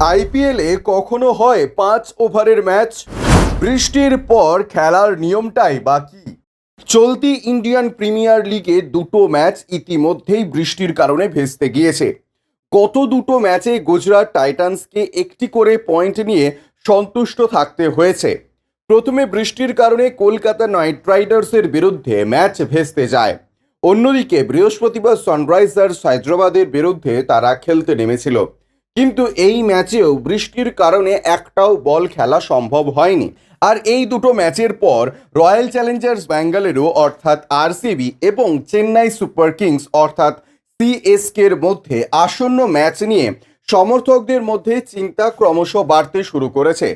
আইপিএলে কখনো হয় পাঁচ ওভারের ম্যাচ? বৃষ্টির পর খেলার নিয়মটাই বাকি চলতি ইন্ডিয়ান প্রিমিয়ার লিগে দুটো ম্যাচ ইতিমধ্যেই বৃষ্টির কারণে ভেস্তে গিয়েছে। গত দুটো ম্যাচে গুজরাট টাইটান্সকে একটি করে পয়েন্ট নিয়ে সন্তুষ্ট থাকতে হয়েছে। প্রথমে বৃষ্টির কারণে কলকাতা নাইট রাইডার্সের বিরুদ্ধে ম্যাচ ভেস্তে যায়। অন্যদিকে বৃহস্পতিবার সানরাইজার্স হায়দ্রাবাদের বিরুদ্ধে তারা খেলতে নেমেছিল। কিন্তু এই ম্যাচেও বৃষ্টির কারণে একটাও বল খেলা সম্ভব হয়নি। আর এই দুটো ম্যাচের পর রয়্যাল চ্যালেঞ্জার্স ব্যাঙ্গালুরু অর্থাৎ আরসিবি এবং চেন্নাই সুপার কিংস অর্থাৎ সিএসকের মধ্যে আসন্ন ম্যাচ নিয়ে সমর্থকদের মধ্যে চিন্তা ক্রমশ বাড়তে শুরু করেছে।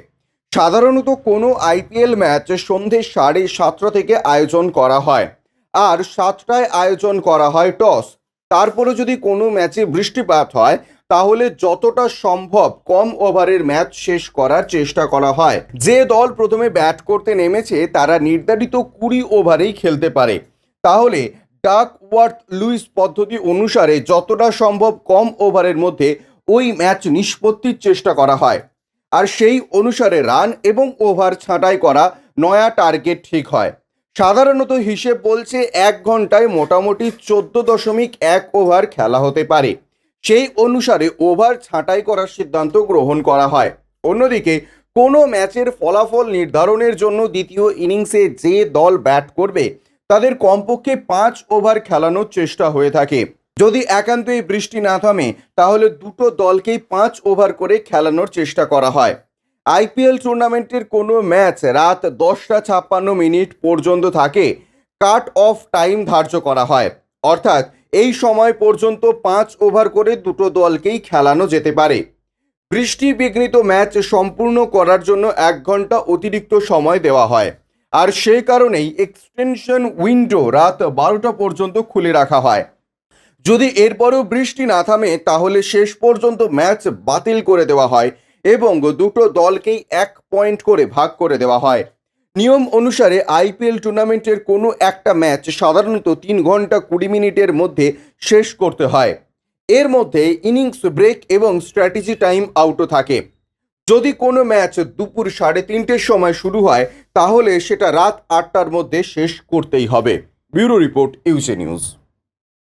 সাধারণত কোনো আইপিএল ম্যাচ সন্ধে সাড়ে সাতটা থেকে আয়োজন করা হয়। আর সাতটায় আয়োজন করা হয় টস। তারপরে যদি কোনো ম্যাচে বৃষ্টিপাত হয় তাহলে যতটা সম্ভব কম ওভারের ম্যাচ শেষ করার চেষ্টা করা হয়। যে দল প্রথমে ব্যাট করতে নেমেছে, তারা নির্ধারিত কুড়ি ওভারেই খেলতে পারে। তাহলে ডাক ওয়ার্থ লুইস পদ্ধতি অনুসারে যতটা সম্ভব কম ওভারের মধ্যে ওই ম্যাচ নিষ্পত্তির চেষ্টা করা হয়। আর সেই অনুসারে রান এবং ওভার ছাঁটাই করা নয়া টার্গেট ঠিক হয়। সাধারণত হিসেব বলছে এক ঘন্টায় মোটামুটি চোদ্দ দশমিক এক ওভার খেলা হতে পারে। সেই অনুসারে ওভার ছাঁটাই করার সিদ্ধান্ত গ্রহণ করা হয়। অন্যদিকে, কোনো ম্যাচের ফলাফল নির্ধারণের জন্য দ্বিতীয় ইনিংসে যে দল ব্যাট করবে, তাদের কমপক্ষে পাঁচ ওভার খেলানোর চেষ্টা হয়ে থাকে। যদি একান্তই বৃষ্টি না থামে, তাহলে দুটো দলকেই পাঁচ ওভার করে খেলানোর চেষ্টা করা হয়। আইপিএল টুর্নামেন্টের কোনো ম্যাচ রাত দশটা ছাপ্পান্ন মিনিট পর্যন্ত থাকে, কাট অফ টাইম ধার্য করা হয়। অর্থাৎ এই সময় পর্যন্ত পাঁচ ওভার করে দুটো দলকেই খেলানো যেতে পারে। বৃষ্টি বিঘ্নিত ম্যাচ সম্পূর্ণ করার জন্য এক ঘণ্টা অতিরিক্ত সময় দেওয়া হয়। আর সেই কারণেই এক্সটেনশন উইন্ডো রাত বারোটা পর্যন্ত খুলে রাখা হয়। যদি এরপরেও বৃষ্টি না থামে, তাহলে শেষ পর্যন্ত ম্যাচ বাতিল করে দেওয়া হয় এবং দুটো দলকেই এক পয়েন্ট করে ভাগ করে দেওয়া হয়। নিয়ম অনুসারে আইপিএল টুর্নামেন্টের কোনো একটা ম্যাচ সাধারণত তিন ঘণ্টা কুড়ি মিনিটের মধ্যে শেষ করতে হয়। এর মধ্যে ইনিংস ব্রেক এবং স্ট্র্যাটেজি টাইম আউটও থাকে। যদি কোনো ম্যাচ দুপুর সাড়ে তিনটের সময় শুরু হয়, তাহলে সেটা রাত আটটার মধ্যে শেষ করতেই হবে। ব্যুরো রিপোর্ট ইউসে নিউজ।